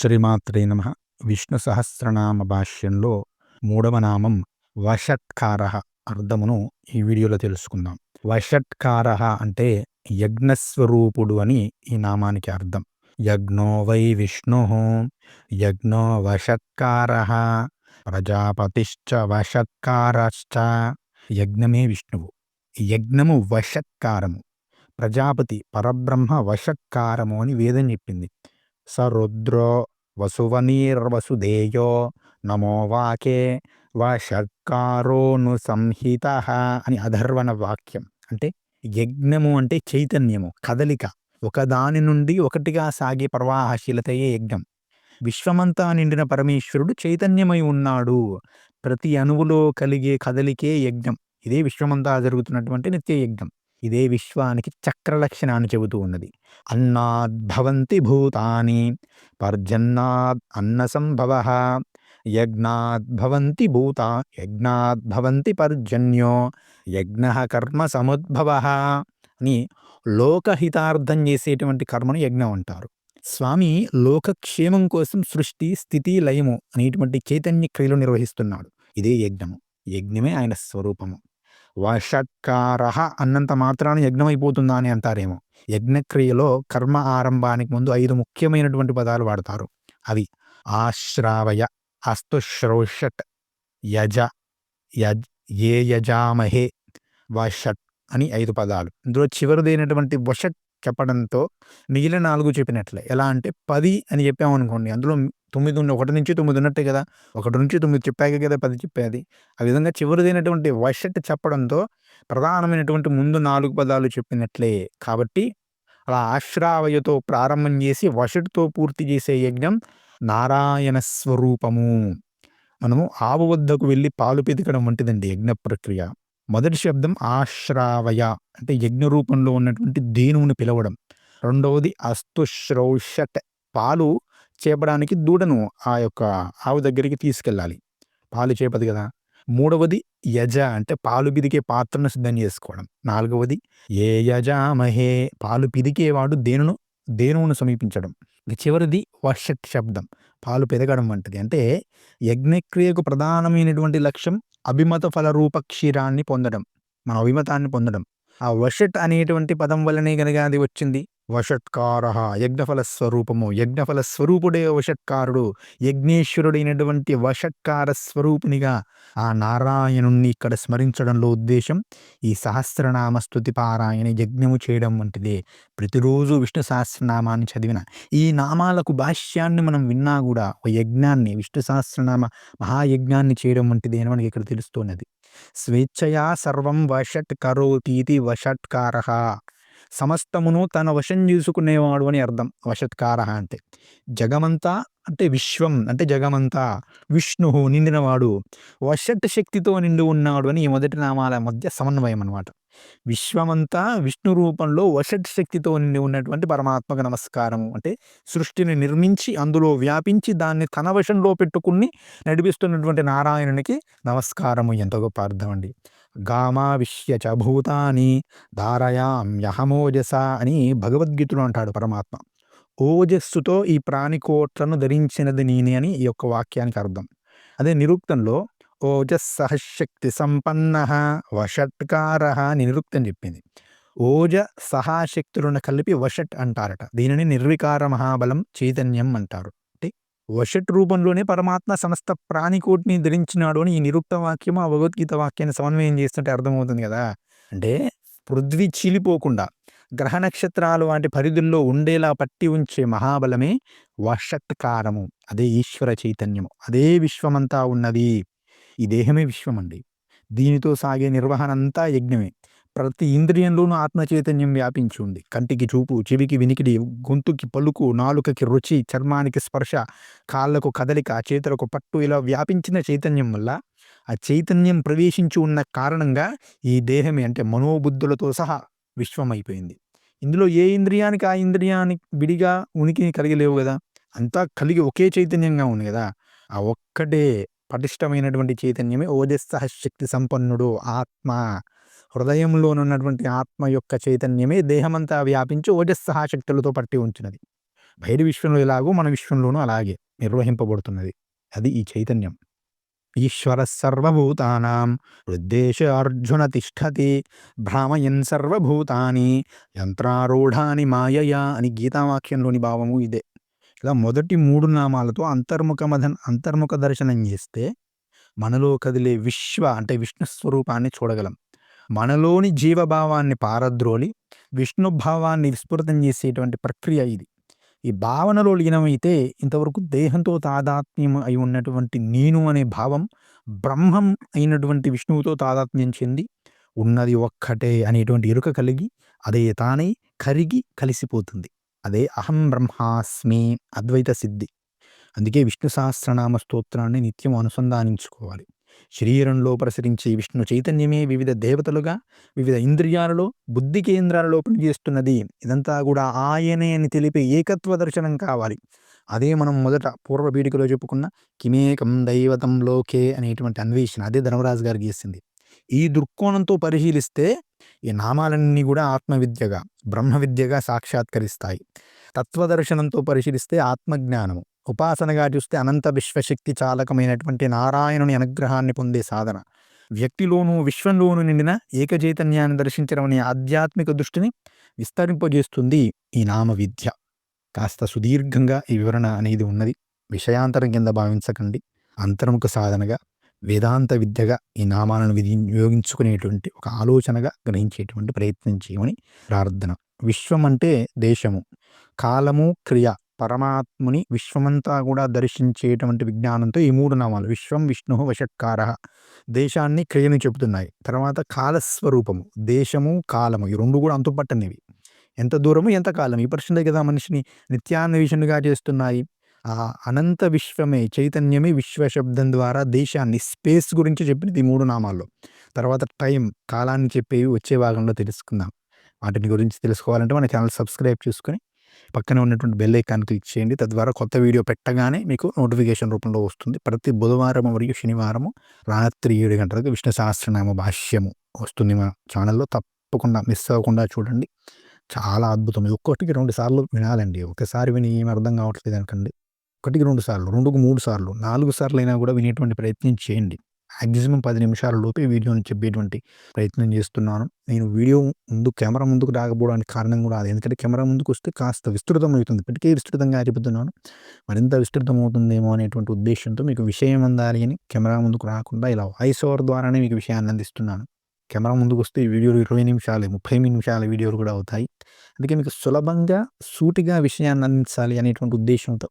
శ్రీమాత్రే నమ. విష్ణు సహస్రనామ భాష్యంలో మూడవ నామం వషట్కార అర్థమును ఈ వీడియోలో తెలుసుకుందాం. వషట్కార అంటే యజ్ఞస్వరూపుడు అని ఈ నామానికి అర్థం. యజ్ఞో వై విష్ణు యజ్ఞో వషత్కార ప్రజాపతిశ్చ వషత్కారశ్చ యజ్ఞమే విష్ణువు. యజ్ఞము వషత్కారము ప్రజాపతి పరబ్రహ్మ వషత్కారము అని వేదం చెప్పింది. స రుద్రో వసువనీర్వసుదేయో నమో వాకే వషట్కారోను సంహిత అని అధర్వణ వాక్యం. అంటే యజ్ఞము అంటే చైతన్యము కదలిక. ఒకదాని నుండి ఒకటిగా సాగే ప్రవాహశీలతయే యజ్ఞం. విశ్వమంతా నిండిన పరమేశ్వరుడు చైతన్యమై ఉన్నాడు. ప్రతి అణువులో కలిగే కదలికే యజ్ఞం. ఇదే విశ్వమంతా జరుగుతున్నటువంటి నిత్య యజ్ఞం ఇదే విశ్వానికి చక్రలక్షణాన్ని చెబుతూ ఉన్నది. అన్నాద్భవంతి భూతాని పర్జన్నాద్ అన్న సంభవ యజ్ఞాద్భవంతి భూత యజ్ఞాద్భవంతి పర్జన్యో యజ్ఞ కర్మ సముద్భవ అని లోకహితార్థం చేసేటువంటి కర్మను యజ్ఞం అంటారు. స్వామి లోకక్షేమం కోసం సృష్టి స్థితి లయము అనేటువంటి చైతన్య క్రియలు నిర్వహిస్తున్నాడు. ఇదే యజ్ఞము. యజ్ఞమే ఆయన స్వరూపము. వషట్కార అన్నంత మాత్రాన యజ్ఞమైపోతుందా అని అంటారేమో. యజ్ఞక్రియలో కర్మ ఆరంభానికి ముందు ఐదు ముఖ్యమైనటువంటి పదాలు వాడతారు. అవి ఆశ్రావయ అస్తుశ్రౌషట్ యజ యజ్ ఏ యజామహే వషట్ అని ఐదు పదాలు. ఇందులో చివరిదైనటువంటి వషట్ చెప్పడంతో మిగిలిన నాలుగు చెప్పినట్లే. ఎలా అంటే పది అని చెప్పామనుకోండి అందులో తొమ్మిది ఉన్న ఒకటి నుంచి తొమ్మిది ఉన్నట్టే కదా. ఒకటి నుంచి తొమ్మిది చెప్పాక కదా పది చెప్పేది. ఆ విధంగా చివరిదైనటువంటి వషట్ చెప్పడంతో ప్రధానమైనటువంటి ముందు నాలుగు పదాలు చెప్పినట్లే. కాబట్టి అలా ఆశ్రావయతో ప్రారంభం చేసి వషట్తో పూర్తి చేసే యజ్ఞం నారాయణ స్వరూపము. మనము ఆవు వద్దకు వెళ్ళి పాలు పితకడం వంటిదండి యజ్ఞ ప్రక్రియ. మొదటి శబ్దం ఆశ్రావయ అంటే యజ్ఞ రూపంలో ఉన్నటువంటి దేనువుని పిలవడం. రెండవది అస్తుశ్రౌషట్ పాలు చేపడానికి దూడను ఆ యొక్క ఆవు దగ్గరికి తీసుకెళ్ళాలి. పాలు చేపదు కదా! మూడవది యజ అంటే పాలు పిదికే పాత్రను సిద్ధం చేసుకోవడం. నాలుగవది ఏ యజామహే పాలు పిదికేవాడు దేనును దేనువును సమీపించడం. చివరిది వర్షట్ శబ్దం పాలు పెరగడం వంటిది. అంటే యజ్ఞక్రియకు ప్రధానమైనటువంటి లక్ష్యం అభిమత ఫల రూప క్షీరాన్ని పొందడం మన అభిమతాన్ని పొందడం. ఆ వర్షట్ అనేటువంటి పదం వల్లనే కనుక అది వచ్చింది. వషట్కార యజ్ఞఫలస్వరూపము. యజ్ఞఫలస్వరూపుడే యజ్ఞఫల స్వరూపుడే వషట్కారుడు. యజ్ఞేశ్వరుడైనటువంటి వషట్కార స్వరూపునిగా ఆ నారాయణుణ్ణి ఇక్కడ స్మరించడంలో ఉద్దేశం ఈ సహస్రనామ స్థుతి పారాయణ యజ్ఞము చేయడం వంటిదే. ప్రతిరోజు విష్ణు సహస్రనామాన్ని చదివిన ఈ నామాలకు భాష్యాన్ని మనం విన్నా కూడా ఒక యజ్ఞాన్ని విష్ణు సహస్రనామ మహాయజ్ఞాన్ని చేయడం వంటిది అని మనకి ఇక్కడ తెలుస్తున్నది స్వేచ్ఛయా సర్వం వషట్ కరోతీతి వషట్కార. సమస్తమును తన వశం చేసుకునేవాడు అని అర్థం. వశత్కార అంటే. జగమంతా అంటే విశ్వం అంటే జగమంతా విష్ణు నిండినవాడు వశట్ శక్తితో నిండి ఉన్నాడు అని ఈ మొదటి నామాల మధ్య సమన్వయం అనమాట విశ్వమంతా విష్ణు రూపంలో వషట్ శక్తితో నిండి ఉన్నటువంటి పరమాత్మక నమస్కారము. అంటే సృష్టిని నిర్మించి అందులో వ్యాపించి దాన్ని తన వశంలో పెట్టుకుని నడిపిస్తున్నటువంటి నారాయణునికి నమస్కారము. ఎంత గొప్ప అర్థం అండి గామావిష్యచ భూతాని ధారయామ్యహమోజస అని భగవద్గీతలో అంటాడు పరమాత్మ. ఓజస్సుతో ఈ ప్రాణికోట్లను ధరించినది నేనే అని ఈ యొక్క వాక్యానికి అర్థం. అదే నిరుక్తంలో ఓజస్సహశక్తి సంపన్న వషట్కార అని నిరుక్తం చెప్పింది. ఓజ సహాశక్తులను కలిపి వషట్ అంటారట. దీనిని నిర్వికార మహాబలం చైతన్యం అంటారు. వషట్ రూపంలోనే పరమాత్మ సమస్త ప్రాణికోటిని ధరించినాడు అని ఈ నిరుక్త వాక్యము ఆ భగవద్గీత వాక్యాన్ని సమన్వయం చేస్తుంటే అర్థమవుతుంది కదా. అంటే పృథ్వీ చీలిపోకుండా గ్రహ నక్షత్రాలు వంటి పరిధుల్లో ఉండేలా పట్టి ఉంచే మహాబలమే వషత్కారము అదే ఈశ్వర చైతన్యము అదే విశ్వమంతా ఉన్నది. ఈ దేహమే విశ్వమండి. దీనితో సాగే నిర్వహణ అంతా యజ్ఞమే. ప్రతి ఇంద్రియంలోనూ ఆత్మ చైతన్యం వ్యాపించి ఉంది కంటికి చూపు చెవికి వినికిడి గొంతుకి పలుకు నాలుకకి రుచి చర్మానికి స్పర్శ కాళ్ళకు కదలిక చేతులకు పట్టు ఇలా వ్యాపించిన చైతన్యం వల్ల ఆ చైతన్యం ప్రవేశించి ఉన్న కారణంగా ఈ దేహమే అంటే మనోబుద్ధులతో సహా విశ్వం అయిపోయింది ఇందులో ఏ ఇంద్రియానికి ఆ ఇంద్రియానికి విడిగా ఉనికి కలిగి లేవు కదా! అంతా కలిగి ఒకే చైతన్యంగా ఉంది కదా! ఆ ఒక్కటే పటిష్టమైనటువంటి చైతన్యమే ఓజస్సహ శక్తి సంపన్నుడు ఆత్మ. హృదయంలోనున్నటువంటి ఆత్మ యొక్క చైతన్యమే దేహమంతా వ్యాపించి ఓజస్సహా శక్తులతో పట్టి ఉంచినది. బయట విశ్వంలో ఎలాగో మన విశ్వంలోనూ అలాగే నిర్వహింపబడుతున్నది. అది ఈ చైతన్యం. ఈశ్వర సర్వభూతానాం హృద్దేశ అర్జున తిష్టతి భ్రామయన్ సర్వభూతాని యంత్రారూఢాని మాయయా అని గీతావాక్యంలోని భావము ఇదే. ఇలా మొదటి మూడు నామాలతో అంతర్ముఖ మధన్ అంతర్ముఖ దర్శనం చేస్తే మనలో కదిలే విశ్వ అంటే విష్ణు స్వరూపాన్ని చూడగలం. మనలోని జీవభావాన్ని పారద్రోలి విష్ణు భావాన్ని విస్ఫురితం చేసేటువంటి ప్రక్రియ ఇది. ఈ భావనలో లీనమైతే ఇంతవరకు దేహంతో తాదాత్మ్యం అయి ఉన్నటువంటి నేను అనే భావం బ్రహ్మం అయినటువంటి విష్ణువుతో తాదాత్మ్యం చెంది ఉన్నది ఒక్కటే అనేటువంటి ఎరుక కలిగి అదే తానే కరిగి కలిసిపోతుంది. అదే అహం బ్రహ్మాస్మి అద్వైత సిద్ధి. అందుకే విష్ణు సహస్రనామ స్తోత్రాన్ని నిత్యం అనుసంధానించుకోవాలి. శరీరంలో ప్రసరించే విష్ణు చైతన్యమే వివిధ దేవతలుగా వివిధ ఇంద్రియాలలో బుద్ధి కేంద్రాలలో పనిచేస్తున్నది. ఇదంతా కూడా ఆయనే అని తెలిపే ఏకత్వ దర్శనం కావాలి. అదే మనం మొదట పూర్వ పీఠికలో చెప్పుకున్న కిమేకం దైవతం లోకే అనేటువంటి అన్వేషణ అదే ధర్మరాజు గారు గీసింది ఈ దృక్కోణంతో పరిశీలిస్తే ఈ నామాలన్నీ కూడా ఆత్మవిద్యగా బ్రహ్మ విద్యగా సాక్షాత్కరిస్తాయి తత్వదర్శనంతో పరిశీలిస్తే ఆత్మజ్ఞానము. ఉపాసనగా చూస్తే అనంత విశ్వశక్తి చాలకమైనటువంటి నారాయణుని అనుగ్రహాన్ని పొందే సాధన. వ్యక్తిలోనూ విశ్వంలోనూ నిండిన ఏకచైతన్యాన్ని దర్శించడం అనే ఆధ్యాత్మిక దృష్టిని విస్తరింపజేస్తుంది ఈ నామ విద్య కాస్త సుదీర్ఘంగా ఈ వివరణ అనేది ఉన్నది. విషయాంతరం కింద భావించకండి. అంతర్ముఖ సాధనగా వేదాంత విద్యగా ఈ నామాలను వినియోగించుకునేటువంటి ఒక ఆలోచనగా గ్రహించేటువంటి ప్రయత్నం చేయమని ప్రార్థన. విశ్వం అంటే దేశము. కాలము క్రియ. పరమాత్ముని విశ్వమంతా కూడా దర్శించేటువంటి విజ్ఞానంతో ఈ మూడు నామాలు విశ్వం విష్ణు వషట్కార దేశాన్ని క్రియని చెబుతున్నాయి. తర్వాత కాలస్వరూపము దేశము కాలము ఈ రెండు కూడా అంతుపట్టనివి. ఎంత దూరము ఎంత కాలం ఈ ప్రశ్నలే కదా మనిషిని నిత్యాన్వేషణగా చేస్తున్నాయి. ఆ అనంత విశ్వమే చైతన్యమే విశ్వ శబ్దం ద్వారా దేశాన్ని స్పేస్ గురించి చెప్పినది ఈ మూడు నామాల్లో. తర్వాత టైం కాలాన్ని చెప్పేవి వచ్చే భాగంలో తెలుసుకుందాం. వాటిని గురించి తెలుసుకోవాలంటే మన ఛానల్ సబ్స్క్రైబ్ చేసుకుని పక్కన ఉన్నటువంటి బెల్ ఐకాన్ క్లిక్ చేయండి. తద్వారా కొత్త వీడియో పెట్టగానే మీకు నోటిఫికేషన్ రూపంలో వస్తుంది. ప్రతి బుధవారం మరియు శనివారము రాత్రి ఏడు గంటలకు విష్ణు సహస్రనామ భాష్యము వస్తుంది మా ఛానల్లో తప్పకుండా మిస్ అవ్వకుండా చూడండి. చాలా అద్భుతం ఒక్కొక్కటికి రెండు సార్లు వినాలండి. ఒకసారి విని ఏం అర్థం కావట్లేదు అనుకండి. ఒకటికి రెండు సార్లు రెండుకు మూడు సార్లు నాలుగు సార్లు అయినా కూడా వినేటువంటి ప్రయత్నం చేయండి. మ్యాక్సిమం పది నిమిషాల లోపే వీడియోని చెప్పేటువంటి ప్రయత్నం చేస్తున్నాను. నేను వీడియో ముందు కెమెరా ముందుకు రాకపోవడానికి కారణం కూడా అది. ఎందుకంటే కెమెరా ముందుకు వస్తే కాస్త విస్తృతం అవుతుంది. ఇప్పటికే విస్తృతంగా చెబుతున్నాను మరింత విస్తృతం అవుతుందేమో అనేటువంటి ఉద్దేశంతో మీకు విషయం అందాలి అని కెమెరా ముందుకు రాకుండా ఇలా వాయిస్ ఓవర్ ద్వారానే మీకు విషయాన్ని అందిస్తున్నాను. కెమెరా ముందుకు వస్తే ఈ వీడియోలు ఇరవై నిమిషాలు ముప్పై నిమిషాల వీడియోలు కూడా అవుతాయి. అందుకే మీకు సులభంగా సూటిగా విషయాన్ని అందించాలి అనేటువంటి ఉద్దేశంతో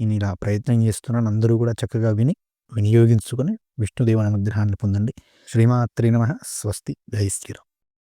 నేను ఇలా ప్రయత్నం చేస్తున్నాను. అందరూ కూడా చక్కగా విని వినియోగించుకొని విష్ణుదేవుని అనుగ్రహాన్ని పొందండి. శ్రీమాత్రి నమ. స్వస్తి. జై శ్రీరామ్.